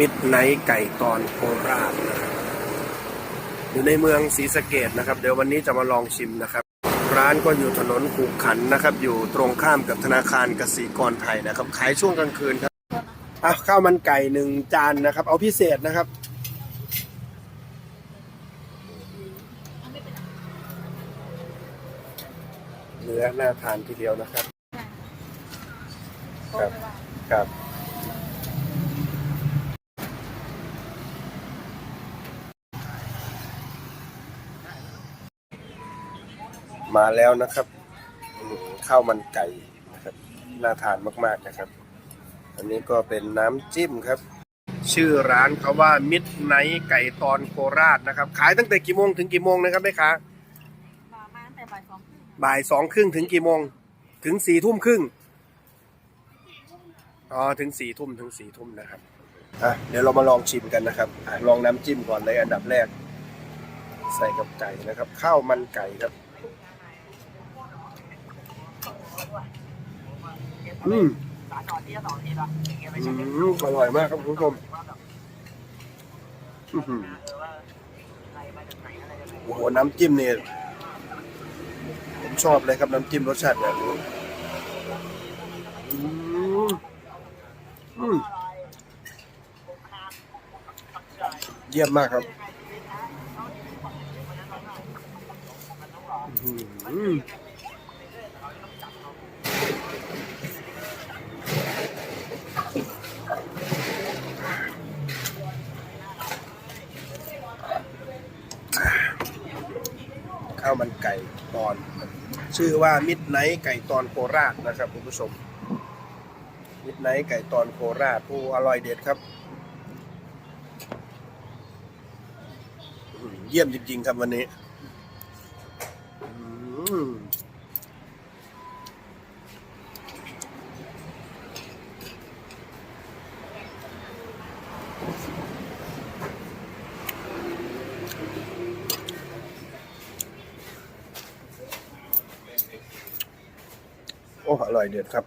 มิดไนท์ไก่ตอนโคราชนะครับอยู่ในเมืองศรีสะเกดนะครับ เดี๋ยววันนี้จะมาลองชิมนะครับ ร้านก็อยู่ถนนขูขันนะครับ อยู่ตรงข้ามกับธนาคารกสิกรไทยนะครับ ขายช่วงกลางคืนครับอะข้าวมันไก่หนึ่งจานนะครับ เอาพิเศษนะครับเนื้อน่าทานทีเดียวนะครับ ครับครับ มาแล้วนะครับอืมข้าวมันไก่นะครับน่าทานมากๆนะครับ อันนี้ก็เป็นน้ำจิ้มครับ ชื่อร้านเขาว่ามิดไนไก่ตอนโคราชนะครับ ขายตั้งแต่กี่โมงถึงกี่โมงนะครับแม่ค้ามามาตั้งแต่บ่ายสองครึ่งบ่ายสองครึ่งถึงกี่โมง ถึงสี่ทุ่มครึ่งอ๋อถึงสี่ทุ่มถึงสี่ทุ่มนะครับอะเดี๋ยวเรามาลองชิมกันนะครับอะลองน้ำจิ้มก่อนเลยอันดับแรก ใส่กับไก่นะครับ ข้าวมันไก่ครับ อืมอืมอร่อยมากครับคุณผู้ชมอื้อหือโอ้โหน้ำจิ้มเนี่ยผมชอบเลยครับน้ำจิ้มรสชาติแบบนี้อืมอืมเยี่ยมมากครับอื้อหือ ข้าวมันไก่ตอน ชื่อว่ามิดไนท์ไก่ตอนโคราชนะครับคุณผู้ชมมิดไนท์ไก่ตอนโคราชผู้อร่อยเด็ดครับ เยี่ยมจริง ๆ ครับวันนี้ โอ้อร่อยเด็ดครับ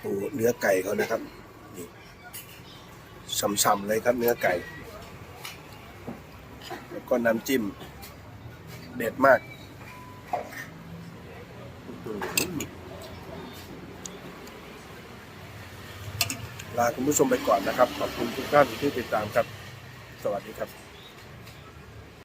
โอ้เนื้อไก่เขานะครับ นี่ช่ำๆเลยครับเนื้อไก่ แล้วก็น้ำจิ้ม เด็ดมากลาคุณผู้ชมไปก่อนนะครับ ขอบคุณทุกท่านที่ติดตามครับ สวัสดีครับ